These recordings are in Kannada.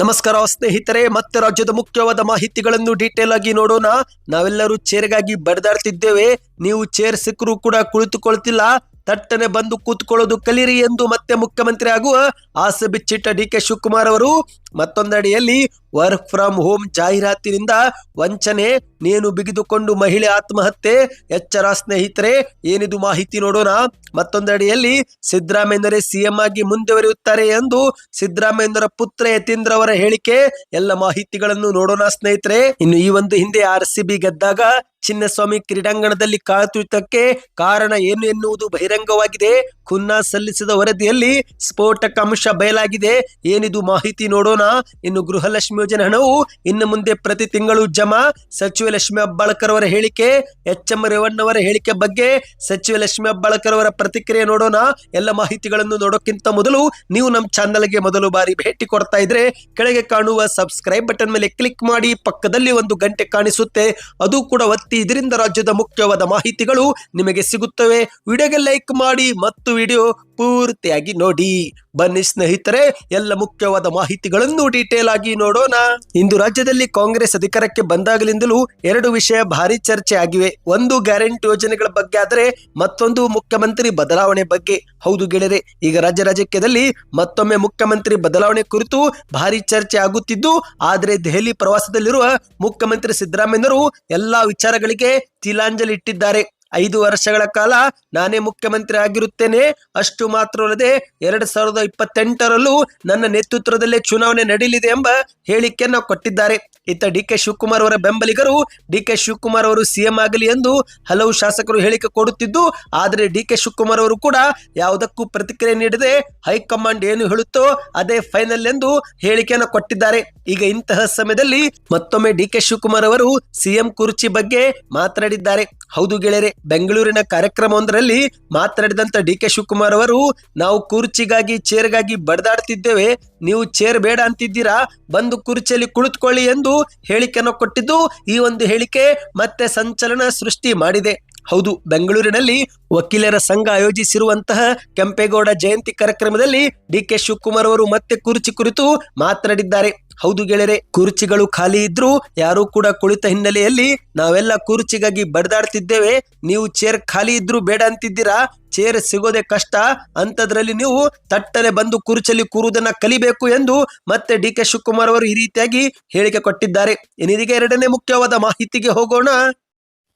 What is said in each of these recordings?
ನಮಸ್ಕಾರ ಸ್ನೇಹಿತರೆ, ಮತ್ತೆ ರಾಜ್ಯದ ಮುಖ್ಯವಾದ ಮಾಹಿತಿಗಳನ್ನು ಡೀಟೇಲ್ ಆಗಿ ನೋಡೋಣ. ನಾವೆಲ್ಲರೂ ಚೇರ್ಗಾಗಿ ಬಡದಾಡ್ತಿದ್ದೇವೆ. ನೀವು ಚೇರ್ ಸಿಕ್ಕರೂ ಕೂಡ ಕುಳಿತುಕೊಳ್ತಿಲ್ಲ. ತಟ್ಟನೆ ಬಂದು ಕೂತ್ಕೊಳ್ಳೋದು ಕಲಿರಿ ಎಂದು ಮತ್ತೆ ಮುಖ್ಯಮಂತ್ರಿ ಆಗುವ ಆಸೆ ಬಿಚ್ಚಿಟ್ಟ ಡಿ ಕೆ ಶಿವಕುಮಾರ್ ಅವರು ಮತ್ತೊಂದೆಡೆಯಲ್ಲಿ ವರ್ಕ್ ಫ್ರಮ್ ಹೋಮ್ ಜಾಹೀರಾತಿನಿಂದ ವಂಚನೆ, ನೀನು ಬಿಗಿದುಕೊಂಡು ಮಹಿಳೆ ಆತ್ಮಹತ್ಯೆ, ಎಚ್ಚರ ಸ್ನೇಹಿತರೆ, ಏನಿದು ಮಾಹಿತಿ ನೋಡೋಣ? ಮತ್ತೊಂದಡಿಯಲ್ಲಿ ಸಿದ್ದರಾಮಯ್ಯರೇ ಸಿಎಂ ಆಗಿ ಮುಂದುವರಿಯುತ್ತಾರೆ ಎಂದು ಸಿದ್ದರಾಮಯ್ಯರ ಪುತ್ರ ಯತೀಂದ್ರ ಅವರ ಹೇಳಿಕೆ, ಎಲ್ಲ ಮಾಹಿತಿಗಳನ್ನು ನೋಡೋಣ ಸ್ನೇಹಿತರೆ. ಇನ್ನು ಈ ಒಂದು ಹಿಂದೆ ಆರ್ ಸಿ ಗೆದ್ದಾಗ ಚಿನ್ನಸ್ವಾಮಿ ಕ್ರೀಡಾಂಗಣದಲ್ಲಿ ಕಾತುಳಿತಕ್ಕೆ ಕಾರಣ ಏನು ಎನ್ನುವುದು ಬಹಿರಂಗವಾಗಿದೆ. ಖುನ್ನಾ ಸಲ್ಲಿಸಿದ ವರದಿಯಲ್ಲಿ ಸ್ಫೋಟಕ ಅಂಶ ಬಯಲಾಗಿದೆ. ಏನಿದು ಮಾಹಿತಿ ನೋಡೋಣ? ಇನ್ನು ಗೃಹಲಕ್ಷ್ಮಿ ಯೋಜನೆ ಹಣವು ಇನ್ನು ಮುಂದೆ ಪ್ರತಿ ತಿಂಗಳು ಜಮಾ. ಸಚಿವ ಲಕ್ಷ್ಮಿ ಅಬ್ಬಾಳ್ಕರ್ ಅವರ ಹೇಳಿಕೆ, ಎಚ್ ಎಂ ರೇವಣ್ಣವರ ಹೇಳಿಕೆ ಬಗ್ಗೆ ಸಚಿವ ಲಕ್ಷ್ಮಿ ಅಬ್ಬಾಳ್ಕರ್ ಅವರ ಪ್ರತಿಕ್ರಿಯೆ ನೋಡೋಣ. ಎಲ್ಲ ಮಾಹಿತಿಗಳನ್ನು ನೋಡೋಕ್ಕಿಂತ ಮೊದಲು ನೀವು ನಮ್ಮ ಚಾನಲ್ಗೆ ಮೊದಲು ಬಾರಿ ಭೇಟಿ ಕೊಡ್ತಾ ಇದ್ರೆ ಕೆಳಗೆ ಕಾಣುವ ಸಬ್ಸ್ಕ್ರೈಬ್ ಬಟನ್ ಮೇಲೆ ಕ್ಲಿಕ್ ಮಾಡಿ, ಪಕ್ಕದಲ್ಲಿ ಒಂದು ಗಂಟೆ ಕಾಣಿಸುತ್ತೆ. ಅದು ಕೂಡ ಒತ್ತಿ ಇದರಿಂದ ರಾಜ್ಯದ ಮುಖ್ಯವಾದ ಮಾಹಿತಿಗಳು ನಿಮಗೆ ಸಿಗುತ್ತವೆ. ವಿಡಿಯೋಗೆ ಲೈಕ್ ಮಾಡಿ ಮತ್ತು ವಿಡಿಯೋ ಪೂರ್ತಿಯಾಗಿ ನೋಡಿ. ಬನ್ನಿ ಸ್ನೇಹಿತರೆ, ಎಲ್ಲ ಮುಖ್ಯವಾದ ಮಾಹಿತಿಗಳನ್ನು ಡೀಟೇಲ್ ಆಗಿ ನೋಡೋಣ. ಇಂದು ರಾಜ್ಯದಲ್ಲಿ ಕಾಂಗ್ರೆಸ್ ಅಧಿಕಾರಕ್ಕೆ ಬಂದಾಗಲಿಂದಲೂ ಎರಡು ವಿಷಯ ಭಾರಿ ಚರ್ಚೆ ಆಗಿವೆ. ಒಂದು ಗ್ಯಾರಂಟಿ ಯೋಜನೆಗಳ ಬಗ್ಗೆ ಆದರೆ ಮತ್ತೊಂದು ಮುಖ್ಯಮಂತ್ರಿ ಬದಲಾವಣೆ ಬಗ್ಗೆ. ಹೌದು ಗೆಳೆಯರೆ, ಈಗ ರಾಜ್ಯ ರಾಜಕೀಯದಲ್ಲಿ ಮತ್ತೊಮ್ಮೆ ಮುಖ್ಯಮಂತ್ರಿ ಬದಲಾವಣೆ ಕುರಿತು ಭಾರಿ ಚರ್ಚೆ ಆಗುತ್ತಿದ್ದು, ಆದರೆ ದೆಹಲಿ ಪ್ರವಾಸದಲ್ಲಿರುವ ಮುಖ್ಯಮಂತ್ರಿ ಸಿದ್ದರಾಮಯ್ಯನವರು ಎಲ್ಲಾ ವಿಚಾರಗಳಿಗೆ ತಿಲಾಂಜಲಿ ಇಟ್ಟಿದ್ದಾರೆ. ಐದು ವರ್ಷಗಳ ಕಾಲ ನಾನೇ ಮುಖ್ಯಮಂತ್ರಿ ಆಗಿರುತ್ತೇನೆ. ಅಷ್ಟು ಮಾತ್ರವಲ್ಲದೆ ಎರಡ್ ಸಾವಿರದ ಇಪ್ಪತ್ತೆಂಟರಲ್ಲೂ ನನ್ನ ನೇತೃತ್ವದಲ್ಲೇ ಚುನಾವಣೆ ನಡೆಯಲಿದೆ ಎಂಬ ಹೇಳಿಕೆಯನ್ನು ಕೊಟ್ಟಿದ್ದಾರೆ. ಇತ್ತ ಡಿ ಕೆ ಶಿವಕುಮಾರ್ ಅವರ ಬೆಂಬಲಿಗರು ಡಿ ಕೆ ಶಿವಕುಮಾರ್ ಅವರು ಸಿಎಂ ಆಗಲಿ ಎಂದು ಹಲವು ಶಾಸಕರು ಹೇಳಿಕೆ ಕೊಡುತ್ತಿದ್ದು, ಆದರೆ ಡಿ ಕೆ ಶಿವಕುಮಾರ್ ಅವರು ಕೂಡ ಯಾವುದಕ್ಕೂ ಪ್ರತಿಕ್ರಿಯೆ ನೀಡದೆ ಹೈಕಮಾಂಡ್ ಏನು ಹೇಳುತ್ತೋ ಅದೇ ಫೈನಲ್ ಎಂದು ಹೇಳಿಕೆಯನ್ನು ಕೊಟ್ಟಿದ್ದಾರೆ. ಈಗ ಇಂತಹ ಸಮಯದಲ್ಲಿ ಮತ್ತೊಮ್ಮೆ ಡಿ ಕೆ ಶಿವಕುಮಾರ್ ಅವರು ಸಿಎಂ ಕುರ್ಚಿ ಬಗ್ಗೆ ಮಾತನಾಡಿದ್ದಾರೆ. ಹೌದು ಗೆಳೆಯರೆ ಬೆಂಗಳೂರಿನ ಕಾರ್ಯಕ್ರಮವೊಂದರಲ್ಲಿ ಮಾತನಾಡಿದಂತ ಡಿ ಕೆ ಶಿವಕುಮಾರ್ ಅವರು, ನಾವು ಕುರ್ಚಿಗಾಗಿ ಚೇರ್ಗಾಗಿ ಬಡದಾಡ್ತಿದ್ದೇವೆ, ನೀವು ಚೇರ್ ಬೇಡ ಅಂತಿದ್ದೀರಾ, ಬಂದು ಕುರ್ಚಿಯಲ್ಲಿ ಕುಳಿತುಕೊಳ್ಳಿ ಎಂದು ಹೇಳಿಕೆಯನ್ನು ಕೊಟ್ಟಿದ್ದು, ಈ ಒಂದು ಹೇಳಿಕೆ ಮತ್ತೆ ಸಂಚಲನ ಸೃಷ್ಟಿ ಮಾಡಿದೆ. ಹೌದು, ಬೆಂಗಳೂರಿನಲ್ಲಿ ವಕೀಲರ ಸಂಘ ಆಯೋಜಿಸಿರುವಂತಹ ಕೆಂಪೇಗೌಡ ಜಯಂತಿ ಕಾರ್ಯಕ್ರಮದಲ್ಲಿ ಡಿ ಕೆ ಶಿವಕುಮಾರ್ ಅವರು ಮತ್ತೆ ಕುರ್ಚಿ ಕುರಿತು ಮಾತನಾಡಿದ್ದಾರೆ. ಹೌದು ಗೆಳೆಯರೆ, ಕುರ್ಚಿಗಳು ಖಾಲಿ ಇದ್ರೂ ಯಾರು ಕೂಡ ಕುಳಿತ ಹಿನ್ನೆಲೆಯಲ್ಲಿ ನಾವೆಲ್ಲ ಕುರ್ಚಿಗಾಗಿ ಬಡದಾಡ್ತಿದ್ದೇವೆ. ನೀವು ಚೇರ್ ಖಾಲಿ ಇದ್ರೂ ಬೇಡ ಅಂತಿದ್ದೀರಾ? ಚೇರ್ ಸಿಗೋದೆ ಕಷ್ಟ. ಅಂತದ್ರಲ್ಲಿ ನೀವು ತಟ್ಟನೆ ಬಂದು ಕುರ್ಚಲ್ಲಿ ಕೂರುವುದನ್ನ ಕಲಿಬೇಕು ಎಂದು ಮತ್ತೆ ಡಿ ಕೆ ಶಿವಕುಮಾರ್ ಅವರು ಈ ರೀತಿಯಾಗಿ ಹೇಳಿಕೆ ಕೊಟ್ಟಿದ್ದಾರೆ. ಇನ್ನಿದೀಗ ಎರಡನೇ ಮುಖ್ಯವಾದ ಮಾಹಿತಿಗೆ ಹೋಗೋಣ.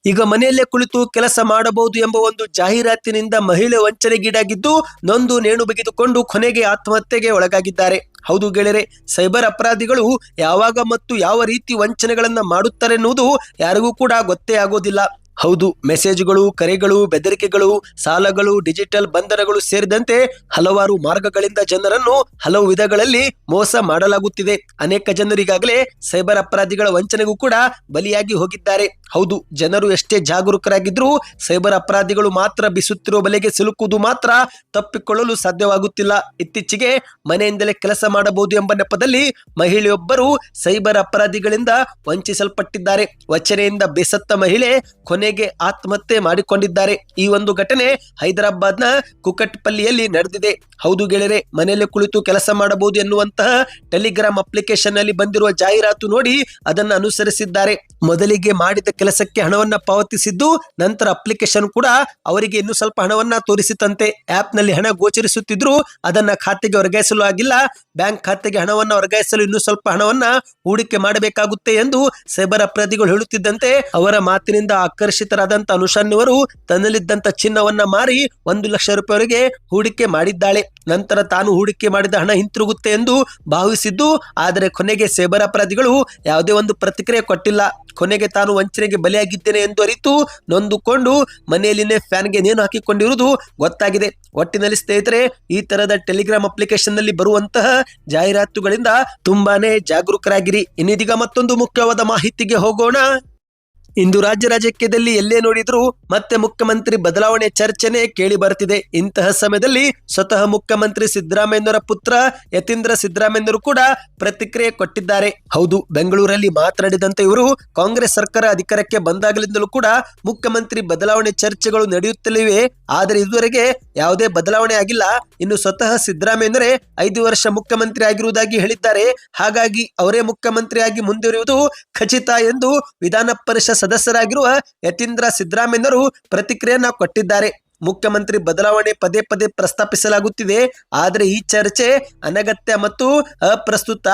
ಈಗ ಮನೆಯಲ್ಲೇ ಕುಳಿತು ಕೆಲಸ ಮಾಡಬಹುದು ಎಂಬ ಒಂದು ಜಾಹೀರಾತಿನಿಂದ ಮಹಿಳೆ ವಂಚನೆಗೀಡಾಗಿದ್ದು, ನೊಂದು ನೇಣು ಬಿಗಿದುಕೊಂಡು ಕೊನೆಗೆ ಆತ್ಮಹತ್ಯೆಗೆ ಒಳಗಾಗಿದ್ದಾರೆ. ಹೌದು ಗೆಳೆಯರೆ, ಸೈಬರ್ ಅಪರಾಧಿಗಳು ಯಾವಾಗ ಮತ್ತು ಯಾವ ರೀತಿ ವಂಚನೆಗಳನ್ನು ಮಾಡುತ್ತಾರೆ ಎನ್ನುವುದು ಯಾರಿಗೂ ಕೂಡ ಗೊತ್ತೇ ಆಗೋದಿಲ್ಲ. ಹೌದು, ಮೆಸೇಜ್ಗಳು, ಕರೆಗಳು, ಬೆದರಿಕೆಗಳು, ಸಾಲಗಳು, ಡಿಜಿಟಲ್ ಬಂಧನಗಳು ಸೇರಿದಂತೆ ಹಲವಾರು ಮಾರ್ಗಗಳಿಂದ ಜನರನ್ನು ಹಲವು ವಿಧಗಳಲ್ಲಿ ಮೋಸ ಮಾಡಲಾಗುತ್ತಿದೆ. ಅನೇಕ ಜನರಿಗಾಗಲೇ ಸೈಬರ್ ಅಪರಾಧಿಗಳ ವಂಚನೆಗೂ ಕೂಡ ಬಲಿಯಾಗಿ ಹೋಗಿದ್ದಾರೆ. ಹೌದು, ಜನರು ಎಷ್ಟೇ ಜಾಗರೂಕರಾಗಿದ್ರೂ ಸೈಬರ್ ಅಪರಾಧಿಗಳು ಮಾತ್ರ ಬಿಸುತ್ತಿರುವ ಬಲೆಗೆ ಸಿಲುಕುವುದು ಮಾತ್ರ ತಪ್ಪಿಕೊಳ್ಳಲು ಸಾಧ್ಯವಾಗುತ್ತಿಲ್ಲ. ಇತ್ತೀಚೆಗೆ ಮನೆಯಿಂದಲೇ ಕೆಲಸ ಮಾಡಬಹುದು ಎಂಬ ನೆಪದಲ್ಲಿ ಮಹಿಳೆಯೊಬ್ಬರು ಸೈಬರ್ ಅಪರಾಧಿಗಳಿಂದ ವಂಚಿಸಲ್ಪಟ್ಟಿದ್ದಾರೆ. ವಚನೆಯಿಂದ ಬೇಸತ್ತ ಮಹಿಳೆ ಕೊನೆಗೆ ಆತ್ಮಹತ್ಯೆ ಮಾಡಿಕೊಂಡಿದ್ದಾರೆ. ಈ ಒಂದು ಘಟನೆ ಹೈದರಾಬಾದ್ನ ಕುಕಟ್ಪಲ್ಲಿಯಲ್ಲಿ ನಡೆದಿದೆ. ಹೌದು ಗೆಳೆಯರೆ, ಮನೆಯಲ್ಲಿ ಕುಳಿತು ಕೆಲಸ ಮಾಡಬಹುದು ಎನ್ನುವಂತಹ ಟೆಲಿಗ್ರಾಮ್ ಅಪ್ಲಿಕೇಶನ್ನಲ್ಲಿ ಬಂದಿರುವ ಜಾಹೀರಾತು ನೋಡಿ ಅದನ್ನು ಅನುಸರಿಸಿದ್ದಾರೆ. ಮೊದಲಿಗೆ ಮಾಡಿದ ಕೆಲಸಕ್ಕೆ ಹಣವನ್ನು ಪಾವತಿಸಿದ್ದು ನಂತರ ಅಪ್ಲಿಕೇಶನ್ ಕೂಡ ಅವರಿಗೆ ಇನ್ನೂ ಸ್ವಲ್ಪ ಹಣವನ್ನು ತೋರಿಸಿತಂತೆ ಆಪ್ನಲ್ಲಿ ಹಣ ಗೋಚರಿಸುತ್ತಿದ್ರು, ಅದನ್ನ ಖಾತೆಗೆ ವರ್ಗಾಯಿಸಲು ಆಗಿಲ್ಲ. ಬ್ಯಾಂಕ್ ಖಾತೆಗೆ ಹಣವನ್ನು ವರ್ಗಾಯಿಸಲು ಇನ್ನೂ ಸ್ವಲ್ಪ ಹಣವನ್ನು ಹೂಡಿಕೆ ಮಾಡಬೇಕಾಗುತ್ತೆ ಎಂದು ಸೈಬರ್ ಅಪರಾಧಿಗಳು ಹೇಳುತ್ತಿದ್ದಂತೆ, ಅವರ ಮಾತಿನಿಂದ ಆಕರ್ಷಿತರಾದಂತ ಅನುಷಾನ್ಯವರು ತನ್ನಲ್ಲಿದ್ದಂಥ ಚಿನ್ನವನ್ನು ಮಾರಿ ಒಂದು ಲಕ್ಷ ರೂಪಾಯಿವರೆಗೆ ಹೂಡಿಕೆ ಮಾಡಿದ್ದಾಳೆ. ನಂತರ ತಾನು ಹೂಡಿಕೆ ಮಾಡಿದ ಹಣ ಹಿಂತಿರುಗುತ್ತೆ ಎಂದು ಭಾವಿಸಿದ್ದು, ಆದರೆ ಕೊನೆಗೆ ಸೈಬರ್ ಅಪರಾಧಿಗಳು ಯಾವುದೇ ಒಂದು ಪ್ರತಿಕ್ರಿಯೆ ಕೊಟ್ಟಿಲ್ಲ. ಕೊನೆಗೆ ತಾನು ವಂಚನೆಗೆ ಬಲಿಯಾಗಿದ್ದೇನೆ ಎಂದು ಅರಿತು ನೊಂದುಕೊಂಡು ಮನೆಯಲ್ಲಿನೇ ಫ್ಯಾನ್ಗೆ ನೇಣು ಹಾಕಿಕೊಂಡಿರುವುದು ಗೊತ್ತಾಗಿದೆ. ಒಟ್ಟಿನಲ್ಲಿ ಸ್ನೇಹಿತರೆ, ಈ ತರಹದ ಟೆಲಿಗ್ರಾಮ್ ಅಪ್ಲಿಕೇಶನ್ನಲ್ಲಿ ಬರುವಂತಹ ಜಾಹೀರಾತುಗಳಿಂದ ತುಂಬಾನೇ ಜಾಗರೂಕರಾಗಿರಿ. ಇನ್ನಿದೀಗ ಮತ್ತೊಂದು ಮುಖ್ಯವಾದ ಮಾಹಿತಿಗೆ ಹೋಗೋಣ. ಇಂದು ರಾಜ್ಯ ರಾಜಕೀಯದಲ್ಲಿ ಎಲ್ಲೇ ನೋಡಿದ್ರೂ ಮತ್ತೆ ಮುಖ್ಯಮಂತ್ರಿ ಬದಲಾವಣೆ ಚರ್ಚೆನೆ ಕೇಳಿ ಬರ್ತಿದೆ. ಇಂತಹ ಸಮಯದಲ್ಲಿ ಸ್ವತಃ ಮುಖ್ಯಮಂತ್ರಿ ಸಿದ್ದರಾಮಯ್ಯನವರ ಪುತ್ರ ಯತೀಂದ್ರ ಸಿದ್ದರಾಮಯ್ಯನವರು ಕೂಡ ಪ್ರತಿಕ್ರಿಯೆ ಕೊಟ್ಟಿದ್ದಾರೆ. ಹೌದು, ಬೆಂಗಳೂರಲ್ಲಿ ಮಾತನಾಡಿದಂತೆ ಇವರು ಕಾಂಗ್ರೆಸ್ ಸರ್ಕಾರ ಅಧಿಕಾರಕ್ಕೆ ಬಂದಾಗಲಿಂದಲೂ ಕೂಡ ಮುಖ್ಯಮಂತ್ರಿ ಬದಲಾವಣೆ ಚರ್ಚೆಗಳು ನಡೆಯುತ್ತಲಿವೆ. ಆದರೆ ಇದುವರೆಗೆ ಯಾವುದೇ ಬದಲಾವಣೆ ಆಗಿಲ್ಲ. ಇನ್ನು ಸ್ವತಃ ಸಿದ್ದರಾಮಯ್ಯನವರೇ ಐದು ವರ್ಷ ಮುಖ್ಯಮಂತ್ರಿ ಆಗಿರುವುದಾಗಿ ಹೇಳಿದ್ದಾರೆ. ಹಾಗಾಗಿ ಅವರೇ ಮುಖ್ಯಮಂತ್ರಿಯಾಗಿ ಮುಂದುವರಿಯುವುದು ಖಚಿತ ಎಂದು ವಿಧಾನ ಪರಿಷತ್ ಸದಸ್ಯರಾಗಿರುವ ಯತೀಂದ್ರ ಸಿದ್ದರಾಮಯ್ಯನವರು ಪ್ರತಿಕ್ರಿಯೆಯನ್ನು ಕೊಟ್ಟಿದ್ದಾರೆ. ಮುಖ್ಯಮಂತ್ರಿ ಬದಲಾವಣೆ ಪದೇ ಪದೇ ಪ್ರಸ್ತಾಪಿಸಲಾಗುತ್ತಿದೆ. ಆದರೆ ಈ ಚರ್ಚೆ ಅನಗತ್ಯ ಮತ್ತು ಅಪ್ರಸ್ತುತ.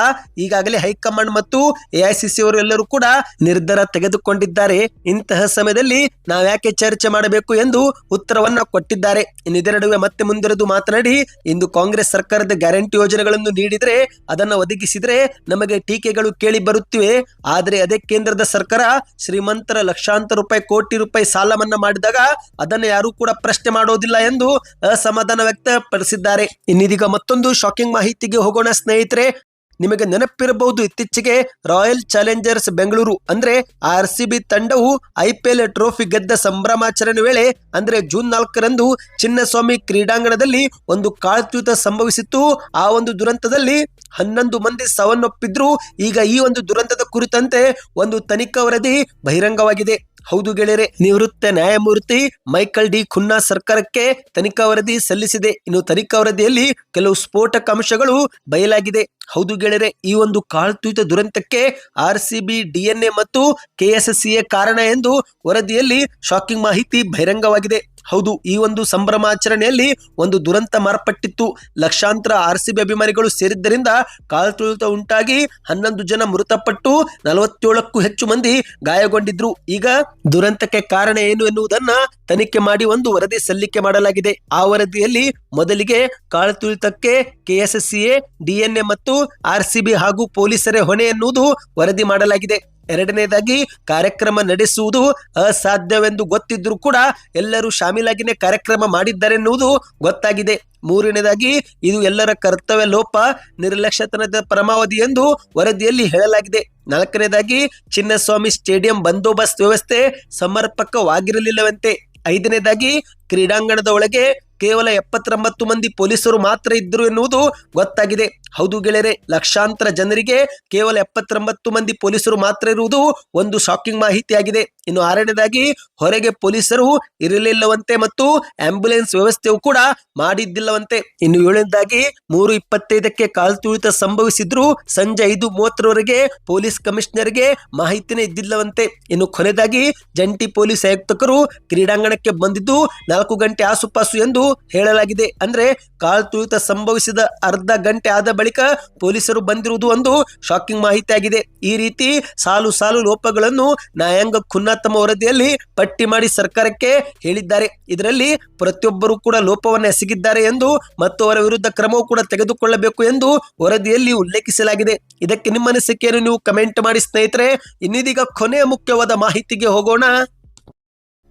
ಈಗಾಗಲೇ ಹೈಕಮಾಂಡ್ ಮತ್ತು ಎಐಸಿಸಿ ಅವರು ಎಲ್ಲರೂ ಕೂಡ ನಿರ್ಧಾರ ತೆಗೆದುಕೊಂಡಿದ್ದಾರೆ. ಇಂತಹ ಸಮಯದಲ್ಲಿ ನಾವ್ಯಾಕೆ ಚರ್ಚೆ ಮಾಡಬೇಕು ಎಂದು ಉತ್ತರವನ್ನ ಕೊಟ್ಟಿದ್ದಾರೆ. ಇದರ ನಡುವೆ ಮತ್ತೆ ಮುಂದಿರದು ಮಾತನಾಡಿ, ಇಂದು ಕಾಂಗ್ರೆಸ್ ಸರ್ಕಾರದ ಗ್ಯಾರಂಟಿ ಯೋಜನೆಗಳನ್ನು ನೀಡಿದ್ರೆ ಅದನ್ನ ಒದಗಿಸಿದ್ರೆ ನಮಗೆ ಟೀಕೆಗಳು ಕೇಳಿ ಬರುತ್ತಿವೆ. ಆದರೆ ಅದೇ ಕೇಂದ್ರದ ಸರ್ಕಾರ ಶ್ರೀಮಂತರ ಲಕ್ಷಾಂತರ ರೂಪಾಯಿ, ಕೋಟಿ ರೂಪಾಯಿ ಸಾಲ ಮಾಡಿದಾಗ ಅದನ್ನು ಯಾರು ಕೂಡ ಪ್ರಶ್ನೆ ಮಾಡೋದಿಲ್ಲ ಎಂದು ಅಸಮಾಧಾನ ವ್ಯಕ್ತಪಡಿಸಿದ್ದಾರೆ. ಇನ್ನಿದೀಗ ಮತ್ತೊಂದು ಶಾಕಿಂಗ್ ಮಾಹಿತಿಗೆ ಹೋಗೋಣ ಸ್ನೇಹಿತರೆ. ನಿಮಗೆ ನೆನಪಿರಬಹುದು ಇತ್ತೀಚೆಗೆ ರಾಯಲ್ ಚಾಲೆಂಜರ್ಸ್ ಬೆಂಗಳೂರು, ಅಂದ್ರೆ ಆರ್ ಸಿ ಬಿ ತಂಡವು ಐಪಿಎಲ್ ಟ್ರೋಫಿ ಗೆದ್ದ ಸಂಭ್ರಮಾಚರಣೆ ವೇಳೆ, ಅಂದ್ರೆ ಜೂನ್ ನಾಲ್ಕರಂದು ಚಿನ್ನಸ್ವಾಮಿ ಕ್ರೀಡಾಂಗಣದಲ್ಲಿ ಒಂದು ಕಾಳಚ್ಯೂತ ಸಂಭವಿಸಿತ್ತು. ಆ ಒಂದು ದುರಂತದಲ್ಲಿ ಹನ್ನೊಂದು ಮಂದಿ ಸಾವನ್ನಪ್ಪಿದ್ರು. ಈಗ ಈ ಒಂದು ದುರಂತದ ಕುರಿತಂತೆ ಒಂದು ತನಿಖಾ ವರದಿ ಬಹಿರಂಗವಾಗಿದೆ. ಹೌದು ಗೆಳೆಯರೆ, ನಿವೃತ್ತ ನ್ಯಾಯಮೂರ್ತಿ ಮೈಕಲ್ ಡಿ ಖುನ್ನಾ ಸರ್ಕಾರಕ್ಕೆ ತನಿಖಾ ವರದಿ ಸಲ್ಲಿಸಿದೆ. ಇನ್ನು ತನಿಖಾ ವರದಿಯಲ್ಲಿ ಕೆಲವು ಸ್ಫೋಟಕ ಅಂಶಗಳು ಬಯಲಾಗಿದೆ. ಹೌದು ಗೆಳೆಯರೆ, ಈ ಒಂದು ಕಾಳ್ತುಯಿತ ದುರಂತಕ್ಕೆ ಆರ್ ಸಿ ಬಿ ಡಿಎನ್ಎ ಮತ್ತು ಕೆಎಸ್ಎಸ್ಸಿಎ ಕಾರಣ ಎಂದು ವರದಿಯಲ್ಲಿ ಶಾಕಿಂಗ್ ಮಾಹಿತಿ ಬಹಿರಂಗವಾಗಿದೆ. ಹೌದು, ಈ ಒಂದು ಸಂಭ್ರಮಾಚರಣೆಯಲ್ಲಿ ಒಂದು ದುರಂತ ಮಾರ್ಪಟ್ಟಿತ್ತು. ಲಕ್ಷಾಂತರ ಆರ್ ಸಿ ಬಿ ಅಭಿಮಾನಿಗಳು ಸೇರಿದ್ದರಿಂದ ಕಾಲ್ತುಳಿತ ಉಂಟಾಗಿ ಹನ್ನೊಂದು ಜನ ಮೃತಪಟ್ಟು ನಲವತ್ತೇಳಕ್ಕೂ ಹೆಚ್ಚು ಮಂದಿ ಗಾಯಗೊಂಡಿದ್ರು. ಈಗ ದುರಂತಕ್ಕೆ ಕಾರಣ ಏನು ಎನ್ನುವುದನ್ನ ತನಿಖೆ ಮಾಡಿ ಒಂದು ವರದಿ ಸಲ್ಲಿಕೆ ಮಾಡಲಾಗಿದೆ. ಆ ವರದಿಯಲ್ಲಿ ಮೊದಲಿಗೆ ಕಾಳತುಳಿತಕ್ಕೆ ಕೆಎಸ್ಎಸ್ಸಿಎ, ಡಿಎನ್ಎ ಮತ್ತು ಆರ್ಸಿಬಿ ಹಾಗೂ ಪೊಲೀಸರೇ ಹೊಣೆ ಎನ್ನುವುದು ವರದಿ ಮಾಡಲಾಗಿದೆ. ಎರಡನೇದಾಗಿ ಕಾರ್ಯಕ್ರಮ ನಡೆಸುವುದು ಅಸಾಧ್ಯವೆಂದು ಗೊತ್ತಿದ್ರೂ ಕೂಡ ಎಲ್ಲರೂ ಶಾಮೀಲಾಗಿನೇ ಕಾರ್ಯಕ್ರಮ ಮಾಡಿದ್ದಾರೆ ಎನ್ನುವುದು ಗೊತ್ತಾಗಿದೆ. ಮೂರನೇದಾಗಿ ಇದು ಎಲ್ಲರ ಕರ್ತವ್ಯ ಲೋಪ, ನಿರ್ಲಕ್ಷ್ಯತನದ ಪರಮಾವಧಿ ಎಂದು ವರದಿಯಲ್ಲಿ ಹೇಳಲಾಗಿದೆ. ನಾಲ್ಕನೇದಾಗಿ ಚಿನ್ನಸ್ವಾಮಿ ಸ್ಟೇಡಿಯಂ ಬಂದೋಬಸ್ತ್ ವ್ಯವಸ್ಥೆ ಸಮರ್ಪಕವಾಗಿರಲಿಲ್ಲವಂತೆ. ಐದನೇದಾಗಿ ಕ್ರೀಡಾಂಗಣದ ಒಳಗೆ ಕೇವಲ ಎಪ್ಪತ್ತೊಂಬತ್ತು ಮಂದಿ ಪೊಲೀಸರು ಮಾತ್ರ ಇದ್ದರು ಎನ್ನುವುದು ಗೊತ್ತಾಗಿದೆ. ಹೌದು ಗೆಳೆಯರೆ, ಲಕ್ಷಾಂತರ ಜನರಿಗೆ ಕೇವಲ ಎಪ್ಪತ್ತೊಂಬತ್ತು ಮಂದಿ ಪೊಲೀಸರು ಮಾತ್ರ ಇರುವುದು ಒಂದು ಶಾಕಿಂಗ್ ಮಾಹಿತಿಯಾಗಿದೆ. ಇನ್ನು ಆರನೇದಾಗಿ, ಹೊರಗೆ ಪೊಲೀಸರು ಇರಲಿಲ್ಲವಂತೆ ಮತ್ತು ಆಂಬ್ಯುಲೆನ್ಸ್ ವ್ಯವಸ್ಥೆಯು ಕೂಡ ಮಾಡಿದ್ದಿಲ್ಲವಂತೆ. ಇನ್ನು ಏಳನೇದಾಗಿ, ಮೂರು ಇಪ್ಪತ್ತೈದಕ್ಕೆ ಕಾಲ್ತುಳಿತ ಸಂಭವಿಸಿದ್ರು ಸಂಜೆ ಐದು ಮೂವತ್ತರವರೆಗೆ ಪೊಲೀಸ್ ಕಮಿಷನರ್ಗೆ ಮಾಹಿತಿನೇ ಇದ್ದಿಲ್ಲವಂತೆ. ಇನ್ನು ಕೊನೆಯದಾಗಿ, ಜಂಟಿ ಪೊಲೀಸ್ ಆಯುಕ್ತಕರು ಕ್ರೀಡಾಂಗಣಕ್ಕೆ ಬಂದಿದ್ದು ನಾಲ್ಕು ಗಂಟೆ ಆಸುಪಾಸು ಎಂದು ಹೇಳಲಾಗಿದೆ. ಅಂದ್ರೆ ಕಾಲ್ತುಳಿತ ಸಂಭವಿಸಿದ ಅರ್ಧ ಗಂಟೆ ಆದ ಬಳಿಕ ಪೊಲೀಸರು ಬಂದಿರುವುದು ಒಂದು ಶಾಕಿಂಗ್ ಮಾಹಿತಿ ಆಗಿದೆ ಈ ರೀತಿ ಸಾಲು ಸಾಲು ಲೋಪಗಳನ್ನು ನ್ಯಾಯಾಂಗ ಖುನ್ನಾ ತಮ್ಮ ವರದಿಯಲ್ಲಿ ಪಟ್ಟಿ ಮಾಡಿ ಸರ್ಕಾರಕ್ಕೆ ಹೇಳಿದ್ದಾರೆ. ಇದರಲ್ಲಿ ಪ್ರತಿಯೊಬ್ಬರು ಕೂಡ ಲೋಪವನ್ನು ಎಸಗಿದ್ದಾರೆ ಎಂದು ಮತ್ತು ಅವರ ವಿರುದ್ಧ ಕ್ರಮವೂ ಕೂಡ ತೆಗೆದುಕೊಳ್ಳಬೇಕು ಎಂದು ವರದಿಯಲ್ಲಿ ಉಲ್ಲೇಖಿಸಲಾಗಿದೆ. ಇದಕ್ಕೆ ನಿಮ್ಮ ಅನಿಸಿಕೆಯನ್ನು ನೀವು ಕಮೆಂಟ್ ಮಾಡಿ ಸ್ನೇಹಿತರೆ. ಇನ್ನಿದೀಗ ಕೊನೆಯ ಮುಖ್ಯವಾದ ಮಾಹಿತಿಗೆ ಹೋಗೋಣ.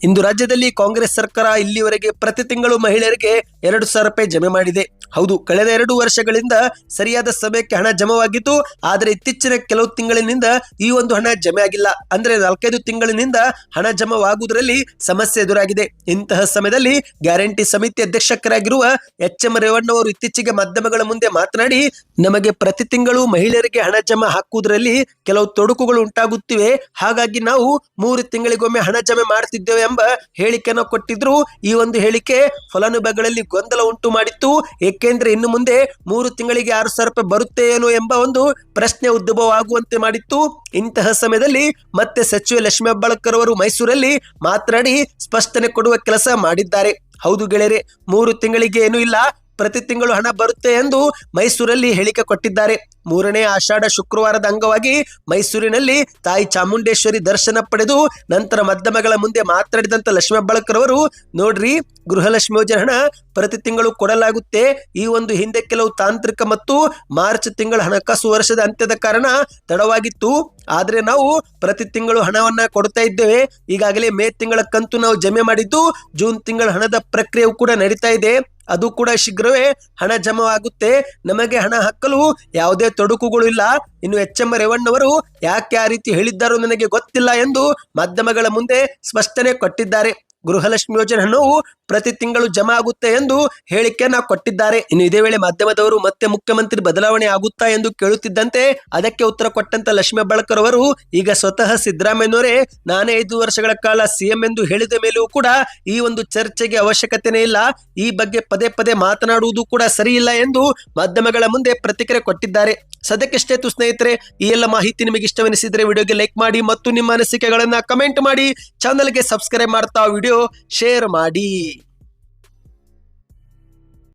ಇಂದು ರಾಜ್ಯದಲ್ಲಿ ಕಾಂಗ್ರೆಸ್ ಸರ್ಕಾರ ಇಲ್ಲಿವರೆಗೆ ಪ್ರತಿ ತಿಂಗಳು ಮಹಿಳೆಯರಿಗೆ ಎರಡು ಸಾವಿರ ರೂಪಾಯಿ ಜಮೆ ಮಾಡಿದೆ. ಹೌದು, ಕಳೆದ ಎರಡು ವರ್ಷಗಳಿಂದ ಸರಿಯಾದ ಸಮಯಕ್ಕೆ ಹಣ ಜಮವಾಗಿತ್ತು. ಆದರೆ ಇತ್ತೀಚಿನ ಕೆಲವು ತಿಂಗಳಿನಿಂದ ಈ ಒಂದು ಹಣ ಜಮೆ ಆಗಿಲ್ಲ. ಅಂದ್ರೆ ನಾಲ್ಕೈದು ತಿಂಗಳಿನಿಂದ ಹಣ ಜಮವಾಗುವುದರಲ್ಲಿ ಸಮಸ್ಯೆ ಎದುರಾಗಿದೆ. ಇಂತಹ ಸಮಯದಲ್ಲಿ ಗ್ಯಾರಂಟಿ ಸಮಿತಿ ಅಧ್ಯಕ್ಷಕರಾಗಿರುವ ಎಚ್ ಎಂ ರೇವಣ್ಣ ಅವರು ಇತ್ತೀಚೆಗೆ ಮಾಧ್ಯಮಗಳ ಮುಂದೆ ಮಾತನಾಡಿ, ನಮಗೆ ಪ್ರತಿ ತಿಂಗಳು ಮಹಿಳೆಯರಿಗೆ ಹಣ ಜಮಾ ಹಾಕುವುದರಲ್ಲಿ ಕೆಲವು ತೊಡಕುಗಳು ಉಂಟಾಗುತ್ತಿವೆ. ಹಾಗಾಗಿ ನಾವು ಮೂರು ತಿಂಗಳಿಗೊಮ್ಮೆ ಹಣ ಜಮೆ ಮಾಡ್ತಿದ್ದೇವೆ ಎಂಬ ಹೇಳಿಕೆಯನ್ನು ಕೊಟ್ಟಿದ್ರು ಈ ಒಂದು ಹೇಳಿಕೆ ಫಲಾನುಭವಿಗಳಲ್ಲಿ ಗೊಂದಲ ಉಂಟು ಮಾಡಿತ್ತು. ಏಕೆಂದ್ರೆ ಇನ್ನು ಮುಂದೆ ಮೂರು ತಿಂಗಳಿಗೆ ಆರು ಸಾವಿರ ರೂಪಾಯಿ ಬರುತ್ತೆ ಏನೋ ಎಂಬ ಒಂದು ಪ್ರಶ್ನೆ ಉದ್ಭವ ಆಗುವಂತೆ ಮಾಡಿತ್ತು. ಇಂತಹ ಸಮಯದಲ್ಲಿ ಮತ್ತೆ ಸಚಿವ ಲಕ್ಷ್ಮೀ ಹೆಬ್ಬಾಳ್ಕರ್ ಅವರು ಮೈಸೂರಲ್ಲಿ ಮಾತನಾಡಿ ಸ್ಪಷ್ಟನೆ ಕೊಡುವ ಕೆಲಸ ಮಾಡಿದ್ದಾರೆ. ಹೌದು ಗೆಳೆಯರೆ, ಮೂರು ತಿಂಗಳಿಗೆ ಏನೂ ಇಲ್ಲ ಪ್ರತಿ ತಿಂಗಳು ಹಣ ಬರುತ್ತೆ ಎಂದು ಮೈಸೂರಲ್ಲಿ ಹೇಳಿಕೆ ಕೊಟ್ಟಿದ್ದಾರೆ. ಮೂರನೇ ಆಷಾಢ ಶುಕ್ರವಾರದ ಅಂಗವಾಗಿ ಮೈಸೂರಿನಲ್ಲಿ ತಾಯಿ ಚಾಮುಂಡೇಶ್ವರಿ ದರ್ಶನ ಪಡೆದು ನಂತರ ಮಾಧ್ಯಮಗಳ ಮುಂದೆ ಮಾತನಾಡಿದಂತ ಲಕ್ಷ್ಮೀ ಹೆಬ್ಬಾಳ್ಕರ್ ಅವರು ನೋಡ್ರಿ ಗೃಹಲಕ್ಷ್ಮಿ ಯೋಜನೆ ಹಣ ಪ್ರತಿ ತಿಂಗಳು ಕೊಡಲಾಗುತ್ತೆ. ಈ ಒಂದು ಹಿಂದೆ ಕೆಲವು ತಾಂತ್ರಿಕ ಮತ್ತು ಮಾರ್ಚ್ ತಿಂಗಳ ಹಣಕಾಸು ವರ್ಷದ ಅಂತ್ಯದ ಕಾರಣ ತಡವಾಗಿತ್ತು. ಆದರೆ ನಾವು ಪ್ರತಿ ತಿಂಗಳು ಹಣವನ್ನ ಕೊಡ್ತಾ ಇದ್ದೇವೆ. ಈಗಾಗಲೇ ಮೇ ತಿಂಗಳ ಕಂತು ನಾವು ಜಮೆ ಮಾಡಿದ್ದು ಜೂನ್ ತಿಂಗಳ ಹಣದ ಪ್ರಕ್ರಿಯೆಯು ಕೂಡ ನಡೀತಾ ಇದೆ. ಅದು ಕೂಡ ಶೀಘ್ರವೇ ಹಣ ಜಮವಾಗುತ್ತೆ. ನಮಗೆ ಹಣ ಹಾಕಲು ಯಾವುದೇ ತೊಡಕುಗಳು ಇಲ್ಲ. ಇನ್ನು ಎಚ್ ಎಂ ರೇವಣ್ಣವರು ಯಾಕೆ ಆ ರೀತಿ ಹೇಳಿದ್ದಾರೋ ನನಗೆ ಗೊತ್ತಿಲ್ಲ ಎಂದು ಮಾಧ್ಯಮಗಳ ಮುಂದೆ ಸ್ಪಷ್ಟನೆ ಕೊಟ್ಟಿದ್ದಾರೆ. ಗೃಹಲಕ್ಷ್ಮಿ ಯೋಜನೆ ಹಣವು ಪ್ರತಿ ತಿಂಗಳು ಜಮಾ ಆಗುತ್ತೆ ಎಂದು ಹೇಳಿಕೆಯನ್ನ ಕೊಟ್ಟಿದ್ದಾರೆ. ಇನ್ನು ಇದೇ ವೇಳೆ ಮಾಧ್ಯಮದವರು ಮತ್ತೆ ಮುಖ್ಯಮಂತ್ರಿ ಬದಲಾವಣೆ ಆಗುತ್ತಾ ಎಂದು ಕೇಳುತ್ತಿದ್ದಂತೆ ಅದಕ್ಕೆ ಉತ್ತರ ಕೊಟ್ಟಂತ ಲಕ್ಷ್ಮೀ ಹೆಬ್ಬಾಳ್ಕರ್ ಅವರು, ಈಗ ಸ್ವತಃ ಸಿದ್ದರಾಮಯ್ಯನವರೇ ನಾನೇ ಐದು ವರ್ಷಗಳ ಕಾಲ ಸಿಎಂ ಎಂದು ಹೇಳಿದ ಮೇಲೂ ಕೂಡ ಈ ಒಂದು ಚರ್ಚೆಗೆ ಅವಶ್ಯಕತೆನೇ ಇಲ್ಲ. ಈ ಬಗ್ಗೆ ಪದೇ ಪದೇ ಮಾತನಾಡುವುದು ಕೂಡ ಸರಿಯಿಲ್ಲ ಎಂದು ಮಾಧ್ಯಮಗಳ ಮುಂದೆ ಪ್ರತಿಕ್ರಿಯೆ ಕೊಟ್ಟಿದ್ದಾರೆ. ಸದ್ಯಕ್ಕೆ ತು ಸ್ನೇಹಿತರೆ, ಈ ಎಲ್ಲ ಮಾಹಿತಿ ನಿಮಗೆ ಇಷ್ಟವೆನಿಸಿದ್ರೆ ವಿಡಿಯೋಗೆ ಲೈಕ್ ಮಾಡಿ ಮತ್ತು ನಿಮ್ಮ ಅನಿಸಿಕೆಗಳನ್ನ ಕಮೆಂಟ್ ಮಾಡಿ. ಚಾನಲ್ಗೆ ಸಬ್ಸ್ಕ್ರೈಬ್ ಮಾಡ್ತಾ ವಿಡಿಯೋ ಶೇರ್ ಮಾಡಿ.